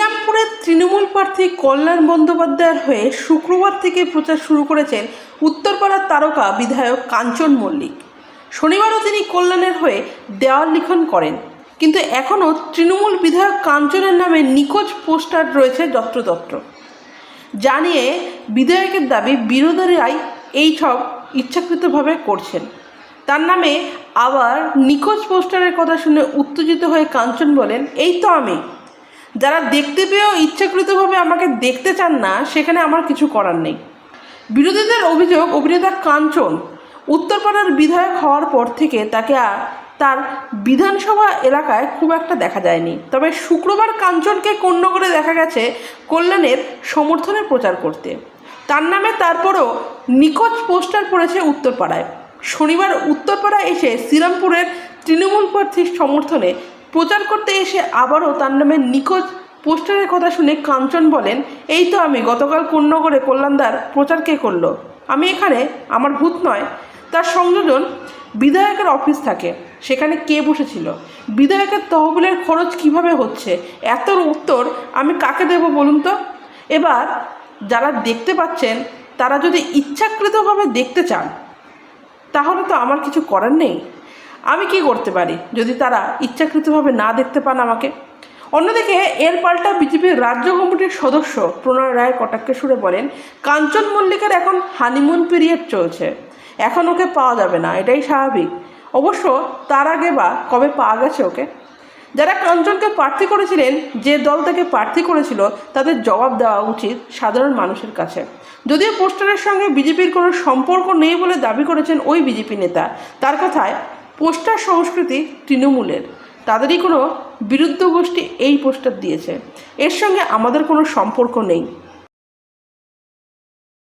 শ্রীরামপুরের তৃণমূল প্রার্থী কল্যাণ বন্দ্যোপাধ্যায়ের হয়ে শুক্রবার থেকে প্রচার শুরু করেছেন উত্তরপাড়ার তারকা বিধায়ক কাঞ্চন মল্লিক। শনিবারও তিনি কল্যাণের হয়ে দেওয়াল লিখন করেন। কিন্তু এখনও তৃণমূল বিধায়ক কাঞ্চনের নামে নিখোঁজ পোস্টার রয়েছে যত্রতত্র জানিয়ে বিধায়কের দাবি বিরোধীরাই এই সব ইচ্ছাকৃতভাবে করছেন। তার নামে আবার নিখোঁজ পোস্টারের কথা শুনে উত্তেজিত হয়ে কাঞ্চন বলেন, এই তো আমি। যারা দেখতে পেয়েও ইচ্ছাকৃতভাবে আমাকে দেখতে চান না, সেখানে আমার কিছু করার নেই। বিরোধীদের অভিযোগ, অভিনেতা কাঞ্চন উত্তরপাড়ার বিধায়ক হওয়ার পর থেকে তাকে তার বিধানসভা এলাকায় খুব একটা দেখা যায়নি। তবে শুক্রবার কাঞ্চনকে কন্যগরে দেখা গেছে কল্যাণের সমর্থনে প্রচার করতে। তার নামে তারপরও নিখোঁজ পোস্টার পড়েছে উত্তরপাড়ায়। শনিবার উত্তরপাড়ায় এসে শ্রীরামপুরের তৃণমূল প্রার্থীর সমর্থনে প্রচার করতে এসে আবারও তার নামে নিখোঁজ পোস্টারের কথা শুনে কাঞ্চন বলেন, এই তো আমি গতকাল কন্যগরে কল্যাণদার প্রচার কে করল? আমি এখানে আমার ভূত নয়। তার সংযোজন বিধায়কের অফিস থাকে, সেখানে কে বসেছিল? বিধায়কের তহবিলের খরচ কীভাবে হচ্ছে? এতর উত্তর আমি কাকে দেব বলুন তো? এবার যারা দেখতে পাচ্ছেন, তারা যদি ইচ্ছাকৃতভাবে দেখতে চান, তাহলে তো আমার কিছু করার নেই। আমি কি করতে পারি? যদি তারা ইচ্ছাকৃতভাবে না দেখতে পান আমাকে? অন্যদিকে, এর পাল্টা বিজেপির রাজ্য কমিটির সদস্য প্রণয় রায় কটাক্ষে সুরে বলেন, কাঞ্চন মল্লিকের এখন হানিমুন পিরিয়ড চলছে। এখন ওকে পাওয়া যাবে না, এটাই স্বাভাবিক। অবশ্য তার আগে বা কবে পাওয়া গেছে ওকে? যারা কাঞ্চনকে প্রার্থী করেছিলেন, যে দল তাকে প্রার্থী করেছিল, তাদের জবাব দেওয়া উচিত সাধারণ মানুষের কাছে। যদিও পোস্টারের সঙ্গে বিজেপির কোনো সম্পর্ক নেই বলে দাবি করেছেন ওই বিজেপি নেতা, তার কথায় পোস্টার সংস্কৃতি তৃণমূলের। তাদেরই কোনো বিরুদ্ধ গোষ্ঠী এই পোস্টার দিয়েছে। এর সঙ্গে আমাদের কোনো সম্পর্ক নেই।